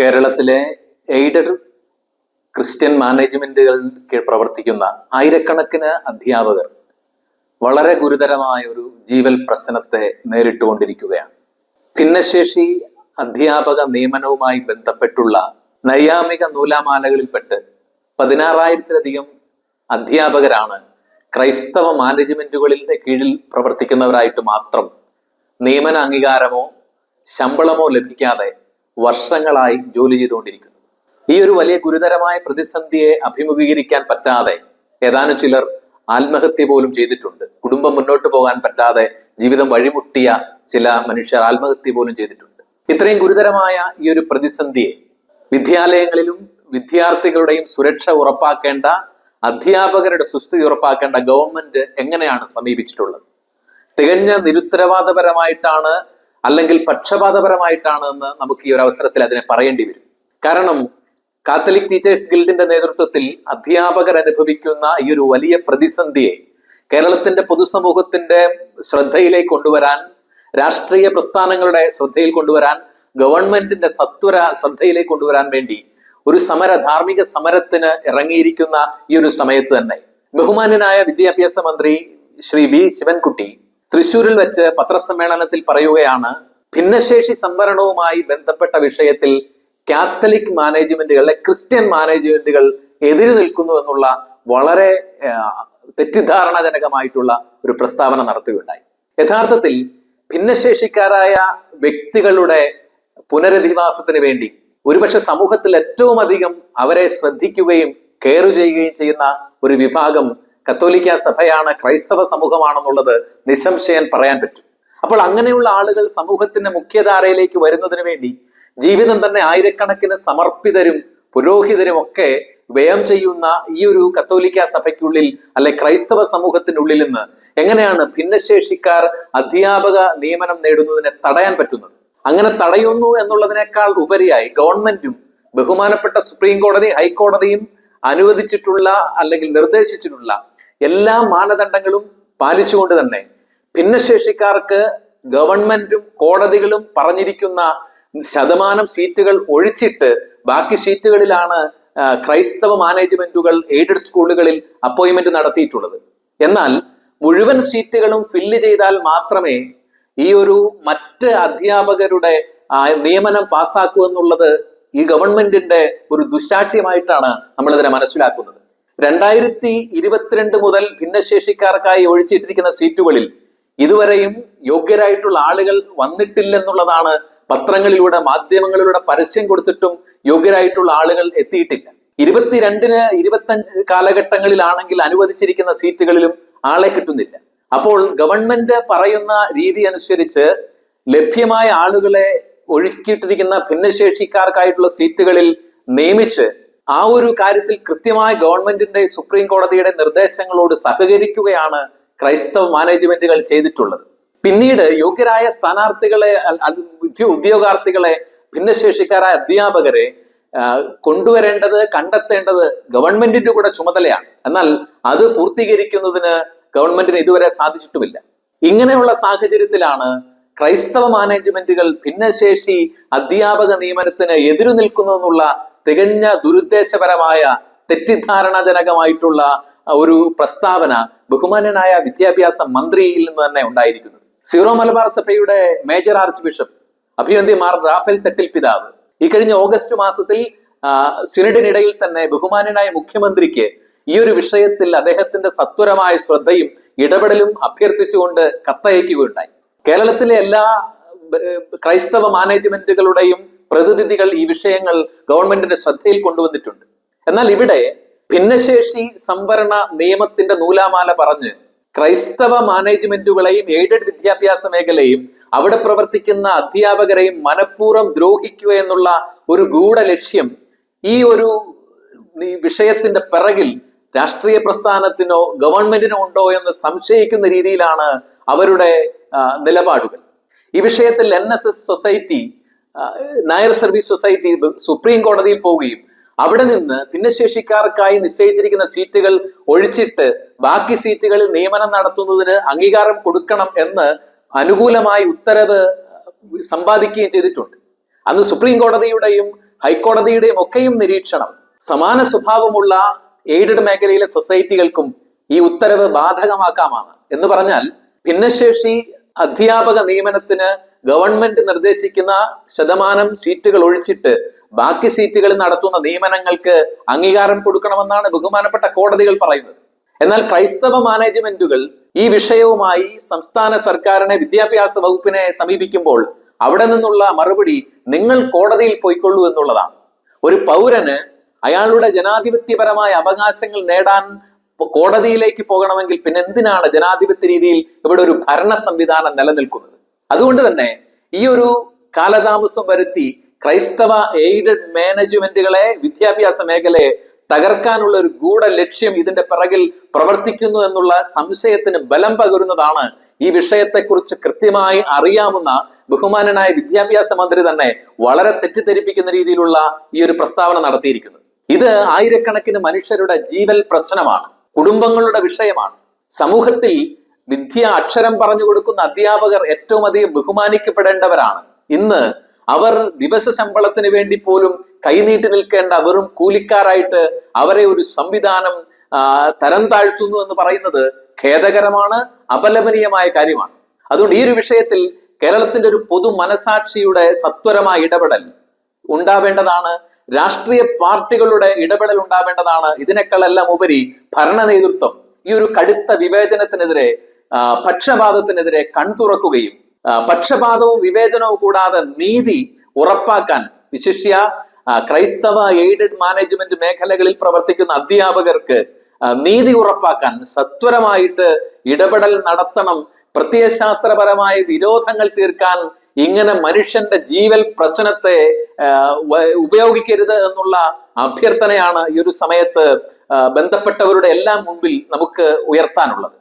കേരളത്തിലെ aided Christian മാനേജ്മെന്റുകൾ കീഴ് പ്രവർത്തിക്കുന്ന ആയിരക്കണക്കിന് അധ്യാപകർ വളരെ ഗുരുതരമായ ഒരു ജീവൽ പ്രശ്നത്തെ നേരിട്ടുകൊണ്ടിരിക്കുകയാണ്. ഭിന്നശേഷി അധ്യാപക നിയമനവുമായി ബന്ധപ്പെട്ടുള്ള നൈയാമിക നൂലാമാലകളിൽപ്പെട്ട് പതിനാറായിരത്തിലധികം അധ്യാപകരാണ് ക്രൈസ്തവ മാനേജ്മെന്റുകളിന്റെ കീഴിൽ പ്രവർത്തിക്കുന്നവരായിട്ട് മാത്രം നിയമന അംഗീകാരമോ ശമ്പളമോ ലഭിക്കാതെ വർഷങ്ങളായി ജോലി ചെയ്തുകൊണ്ടിരിക്കുന്നു. ഈ ഒരു വലിയ ഗുരുതരമായ പ്രതിസന്ധിയെ അഭിമുഖീകരിക്കാൻ പറ്റാതെ ഏതാനും ചിലർ ആത്മഹത്യ പോലും ചെയ്തിട്ടുണ്ട്. കുടുംബം മുന്നോട്ട് പോകാൻ പറ്റാതെ ജീവിതം വഴിമുട്ടിയ ചില മനുഷ്യർ ആത്മഹത്യ പോലും ചെയ്തിട്ടുണ്ട്. ഇത്രയും ഗുരുതരമായ ഈ ഒരു പ്രതിസന്ധിയെ വിദ്യാലയങ്ങളിലും വിദ്യാർത്ഥികളുടെയും സുരക്ഷ ഉറപ്പാക്കേണ്ട അധ്യാപകരുടെ സുസ്ഥിതി ഉറപ്പാക്കേണ്ട ഗവൺമെന്റ് എങ്ങനെയാണ് സമീപിച്ചിട്ടുള്ളത്? തികഞ്ഞ നിരുത്തരവാദപരമായിട്ടാണ് അല്ലെങ്കിൽ പക്ഷപാതപരമായിട്ടാണ് എന്ന് നമുക്ക് ഈ ഒരു അവസരത്തിൽ അതിനെ പറയേണ്ടി വരും. കാരണം കാത്തലിക് ടീച്ചേഴ്സ് ഗിൽഡിന്റെ നേതൃത്വത്തിൽ അധ്യാപകർ അനുഭവിക്കുന്ന ഈ ഒരു വലിയ പ്രതിസന്ധിയെ കേരളത്തിന്റെ പൊതുസമൂഹത്തിന്റെ ശ്രദ്ധയിലേക്ക് കൊണ്ടുവരാൻ രാഷ്ട്രീയ പ്രസ്ഥാനങ്ങളുടെ ശ്രദ്ധയിൽ കൊണ്ടുവരാൻ ഗവൺമെന്റിന്റെ സത്വര ശ്രദ്ധയിലേക്ക് കൊണ്ടുവരാൻ വേണ്ടി ഒരു സമര ധാർമ്മിക സമരത്തിന് ഇറങ്ങിയിരിക്കുന്ന ഈ ഒരു സമയത്ത് തന്നെ ബഹുമാന്യനായ വിദ്യാഭ്യാസ മന്ത്രി ശ്രീ വി ശിവൻകുട്ടി തൃശൂരിൽ വെച്ച് പത്രസമ്മേളനത്തിൽ പറയുകയാണ് ഭിന്നശേഷി സംവരണവുമായി ബന്ധപ്പെട്ട വിഷയത്തിൽ കാത്തലിക് മാനേജ്മെന്റുകളെ ക്രിസ്ത്യൻ മാനേജ്മെന്റുകൾ എതിര് നിൽക്കുന്നു എന്നുള്ള വളരെ തെറ്റിദ്ധാരണാജനകമായിട്ടുള്ള ഒരു പ്രസ്താവന നടത്തുകയുണ്ടായി. യഥാർത്ഥത്തിൽ ഭിന്നശേഷിക്കാരായ വ്യക്തികളുടെ പുനരധിവാസത്തിന് വേണ്ടി ഒരുപക്ഷെ സമൂഹത്തിൽ ഏറ്റവും അധികം അവരെ ശ്രദ്ധിക്കുകയും കെയർ ചെയ്യുകയും ചെയ്യുന്ന ഒരു വിഭാഗം കത്തോലിക്ക സഭയാണ് ക്രൈസ്തവ സമൂഹമാണെന്നുള്ളത് നിസ്സംശയം പറയാൻ പറ്റും. അപ്പോൾ അങ്ങനെയുള്ള ആളുകൾ സമൂഹത്തിന്റെ മുഖ്യധാരയിലേക്ക് വരുന്നതിന് വേണ്ടി ജീവിതം തന്നെ ആയിരക്കണക്കിന് സമർപ്പിതരും പുരോഹിതരും ഒക്കെ വ്യയം ചെയ്യുന്ന ഈ ഒരു കത്തോലിക്ക സഭയ്ക്കുള്ളിൽ അല്ലെ ക്രൈസ്തവ സമൂഹത്തിനുള്ളിൽ നിന്ന് എങ്ങനെയാണ് ഭിന്നശേഷിക്കാർ അധ്യാപക നിയമനം നേടുന്നതിനെ തടയാൻ പറ്റുന്നത്? അങ്ങനെ തടയുന്നു എന്നുള്ളതിനേക്കാൾ ഉപരിയായി ഗവൺമെന്റും ബഹുമാനപ്പെട്ട സുപ്രീം കോടതി ഹൈക്കോടതിയും അനുവദിച്ചിട്ടുള്ള അല്ലെങ്കിൽ നിർദ്ദേശിച്ചിട്ടുള്ള എല്ലാ മാനദണ്ഡങ്ങളും പാലിച്ചുകൊണ്ട് തന്നെ ഭിന്നശേഷിക്കാർക്ക് ഗവൺമെന്റും കോടതികളും പറഞ്ഞിരിക്കുന്ന ശതമാനം സീറ്റുകൾ ഒഴിച്ചിട്ട് ബാക്കി സീറ്റുകളിലാണ് ക്രൈസ്തവ മാനേജ്മെന്റുകൾ എയ്ഡഡ് സ്കൂളുകളിൽ അപ്പോയിന്റ്മെന്റ് നടത്തിയിട്ടുള്ളത്. എന്നാൽ മുഴുവൻ സീറ്റുകളും ഫില്ല് ചെയ്താൽ മാത്രമേ ഈ ഒരു മറ്റ് അധ്യാപകരുടെ നിയമനം പാസ്സാക്കൂ എന്നുള്ളത് ഈ ഗവൺമെന്റിന്റെ ഒരു ദുശാഠ്യമായിട്ടാണ് നമ്മൾ ഇതിനെ മനസ്സിലാക്കുന്നത്. രണ്ടായിരത്തി ഇരുപത്തിരണ്ട് മുതൽ ഭിന്നശേഷിക്കാർക്കായി ഒഴിച്ചിട്ടിരിക്കുന്ന സീറ്റുകളിൽ ഇതുവരെയും യോഗ്യരായിട്ടുള്ള ആളുകൾ വന്നിട്ടില്ലെന്നുള്ളതാണ് പത്രങ്ങളിലൂടെ മാധ്യമങ്ങളിലൂടെ പരസ്യം കൊടുത്തിട്ടും യോഗ്യരായിട്ടുള്ള ആളുകൾ എത്തിയിട്ടില്ല. ഇരുപത്തിരണ്ടിന് ഇരുപത്തഞ്ച് കാലഘട്ടങ്ങളിലാണെങ്കിൽ അനുവദിച്ചിരിക്കുന്ന സീറ്റുകളിലും ആളെ കിട്ടുന്നില്ല. അപ്പോൾ ഗവൺമെന്റ് പറയുന്ന രീതി അനുസരിച്ച് ലഭ്യമായ ആളുകളെ ഒഴുക്കിയിട്ടിരിക്കുന്ന ഭിന്നശേഷിക്കാർക്കായിട്ടുള്ള സീറ്റുകളിൽ നിയമിച്ച് ആ ഒരു കാര്യത്തിൽ കൃത്യമായ ഗവൺമെന്റിന്റെ സുപ്രീം കോടതിയുടെ നിർദ്ദേശങ്ങളോട് സഹകരിക്കുകയാണ് ക്രൈസ്തവ മാനേജ്മെന്റുകൾ ചെയ്തിട്ടുള്ളത്. പിന്നീട് യോഗ്യരായ സ്ഥാനാർത്ഥികളെ ഉദ്യോഗാർത്ഥികളെ ഭിന്നശേഷിക്കാരായ അധ്യാപകരെ കൊണ്ടുവരേണ്ടത് കണ്ടെത്തേണ്ടത് ഗവൺമെന്റിന്റെ കൂടെ ചുമതലയാണ്. എന്നാൽ അത് പൂർത്തീകരിക്കുന്നതിന് ഗവൺമെന്റിന് ഇതുവരെ സാധിച്ചിട്ടുമില്ല. ഇങ്ങനെയുള്ള സാഹചര്യത്തിലാണ് ക്രൈസ്തവ മാനേജ്മെന്റുകൾ ഭിന്നശേഷി അധ്യാപക നിയമനത്തിന് എതിരു നിൽക്കുന്നു എന്നുള്ള തികഞ്ഞ ദുരുദ്ദേശപരമായ തെറ്റിദ്ധാരണാജനകമായിട്ടുള്ള ഒരു പ്രസ്താവന ബഹുമാനനായ വിദ്യാഭ്യാസ മന്ത്രിയിൽ നിന്ന് തന്നെ ഉണ്ടായിരിക്കുന്നത്. സീറോ മലബാർ സഭയുടെ മേജർ ആർച്ച് ബിഷപ്പ് അഭിവന്തിമാർ റാഫേൽ തട്ടിൽ പിതാവ്. ഈ കഴിഞ്ഞ ഓഗസ്റ്റ് മാസത്തിൽ സിനഡിനിടയിൽ തന്നെ ബഹുമാനനായ മുഖ്യമന്ത്രിക്ക് ഈ ഒരു വിഷയത്തിൽ അദ്ദേഹത്തിന്റെ സത്വരമായ ശ്രദ്ധയും ഇടപെടലും അഭ്യർത്ഥിച്ചുകൊണ്ട് കത്തയക്കുകയുണ്ടായി. കേരളത്തിലെ എല്ലാ ക്രൈസ്തവ മാനേജ്മെന്റുകളുടെയും പ്രതിനിധികൾ ഈ വിഷയങ്ങൾ ഗവൺമെന്റിന്റെ ശ്രദ്ധയിൽ കൊണ്ടുവന്നിട്ടുണ്ട്. എന്നാൽ ഇവിടെ ഭിന്നശേഷി സംവരണ നിയമത്തിന്റെ നൂലാമാല പറഞ്ഞ് ക്രൈസ്തവ മാനേജ്മെന്റുകളെയും എയ്ഡഡ് വിദ്യാഭ്യാസ മേഖലയും അവിടെ പ്രവർത്തിക്കുന്ന അധ്യാപകരെയും മനഃപൂർവം ദ്രോഹിക്കുക എന്നുള്ള ഒരു ഗൂഢ ലക്ഷ്യം ഈ ഒരു വിഷയത്തിന്റെ പിറകിൽ രാഷ്ട്രീയ പ്രസ്ഥാനത്തിനോ ഗവൺമെന്റിനോ ഉണ്ടോ എന്ന് സംശയിക്കുന്ന രീതിയിലാണ് അവരുടെ നിലപാടുകൾ. ഈ വിഷയത്തിൽ N S S society Nair service society supreme കോടതിയിൽ പോവുകയും അവിടെ നിന്ന് ഭിന്നശേഷിക്കാർക്കായി നിശ്ചയിച്ചിരിക്കുന്ന സീറ്റുകൾ ഒഴിച്ചിട്ട് ബാക്കി സീറ്റുകളിൽ നിയമനം നടത്തുന്നതിന് അംഗീകാരം കൊടുക്കണം എന്ന് അനുകൂലമായി ഉത്തരവ് സമ്പാദിക്കുകയും ചെയ്തിട്ടുണ്ട്. അന്ന് സുപ്രീം കോടതിയുടെയും ഹൈക്കോടതിയുടെയും ഒക്കെയും നിരീക്ഷണം സമാന സ്വഭാവമുള്ള എയ്ഡഡ് മേഖലയിലെ സൊസൈറ്റികൾക്കും ഈ ഉത്തരവ് ബാധകമാക്കാമാണ്. എന്ന് പറഞ്ഞാൽ ഭിന്നശേഷി അധ്യാപക നിയമനത്തിന് ഗവൺമെന്റ് നിർദ്ദേശിക്കുന്ന ശതമാനം സീറ്റുകൾ ഒഴിച്ചിട്ട് ബാക്കി സീറ്റുകളിൽ നടത്തുന്ന നിയമനങ്ങൾക്ക് അംഗീകാരം കൊടുക്കണമെന്നാണ് ബഹുമാനപ്പെട്ട കോടതികൾ പറയുന്നത്. എന്നാൽ ക്രൈസ്തവ മാനേജ്മെന്റുകൾ ഈ വിഷയവുമായി സംസ്ഥാന സർക്കാരിനെ വിദ്യാഭ്യാസ വകുപ്പിനെ സമീപിക്കുമ്പോൾ അവിടെ നിന്നുള്ള മറുപടി നിങ്ങൾ കോടതിയിൽ പോയിക്കൊള്ളൂ എന്നുള്ളതാണ്. ഒരു പൗരന് അയാളുടെ ജനാധിപത്യപരമായ അവകാശങ്ങൾ നേടാൻ കോടതിയിലേക്ക് പോകണമെങ്കിൽ പിന്നെ എന്തിനാണ് ജനാധിപത്യ രീതിയിൽ ഇവിടെ ഒരു ഭരണ സംവിധാനം നിലനിൽക്കുന്നത്? അതുകൊണ്ട് തന്നെ ഈ ഒരു കാലതാമസം വരുത്തി ക്രൈസ്തവ എയ്ഡഡ് മാനേജ്മെന്റുകളെ വിദ്യാഭ്യാസ മേഖലയെ തകർക്കാനുള്ള ഒരു ഗൂഢ ലക്ഷ്യം ഇതിന്റെ പിറകിൽ പ്രവർത്തിക്കുന്നു എന്നുള്ള സംശയത്തിന് ബലം പകരുന്നതാണ് ഈ വിഷയത്തെക്കുറിച്ച് കൃത്യമായി അറിയാവുന്ന ബഹുമാനനായ വിദ്യാഭ്യാസ മന്ത്രി തന്നെ വളരെ തെറ്റിദ്ധരിപ്പിക്കുന്ന രീതിയിലുള്ള ഈ ഒരു പ്രസ്താവന നടത്തിയിരിക്കുന്നത്. ഇത് ആയിരക്കണക്കിന് മനുഷ്യരുടെ ജീവൽ പ്രശ്നമാണ്. കുടുംബങ്ങളുടെ വിഷയമാണ്. സമൂഹത്തിൽ വിദ്യ അക്ഷരം പറഞ്ഞു കൊടുക്കുന്ന അധ്യാപകർ ഏറ്റവും അധികം ബഹുമാനിക്കപ്പെടേണ്ടവരാണ്. ഇന്ന് അവർ ദിവസ ശമ്പളത്തിന് വേണ്ടി പോലും കൈനീട്ടി നിൽക്കേണ്ട വെറും കൂലിക്കാരായിട്ട് അവരെ ഒരു സംവിധാനം തരം താഴ്ത്തുന്നു എന്ന് പറയുന്നത് ഖേദകരമാണ് അപലപനീയമായ കാര്യമാണ്. അതുകൊണ്ട് ഈ ഒരു വിഷയത്തിൽ കേരളത്തിന്റെ ഒരു പൊതു മനസാക്ഷിയുടെ സത്വരമായ ഇടപെടൽ ഉണ്ടാവേണ്ടതാണ്. രാഷ്ട്രീയ പാർട്ടികളുടെ ഇടപെടൽ ഉണ്ടാവേണ്ടതാണ്. ഇതിനേക്കാളെല്ലാം ഉപരി ഭരണ നേതൃത്വം ഈ ഒരു കടുത്ത വിവേചനത്തിനെതിരെ പക്ഷപാതത്തിനെതിരെ കൺതുറക്കുകയും പക്ഷപാതവും വിവേചനവും കൂടാതെ നീതി ഉറപ്പാക്കാൻ വിശിഷ്യ ക്രൈസ്തവ എയ്ഡഡ് മാനേജ്മെന്റ് മേഖലകളിൽ പ്രവർത്തിക്കുന്ന അധ്യാപകർക്ക് നീതി ഉറപ്പാക്കാൻ സത്വരമായിട്ട് ഇടപെടൽ നടത്തണം. പ്രത്യയശാസ്ത്രപരമായ വിരോധങ്ങൾ തീർക്കാൻ ഇങ്ങനെ മനുഷ്യന്റെ ജീവൽ പ്രശ്നത്തെ ഉപയോഗിക്കരുത് എന്നുള്ള അഭ്യർത്ഥനയാണ് ഈ ഒരു സമയത്ത് ബന്ധപ്പെട്ടവരുടെ എല്ലാം മുമ്പിൽ നമുക്ക് ഉയർത്താനുള്ളത്.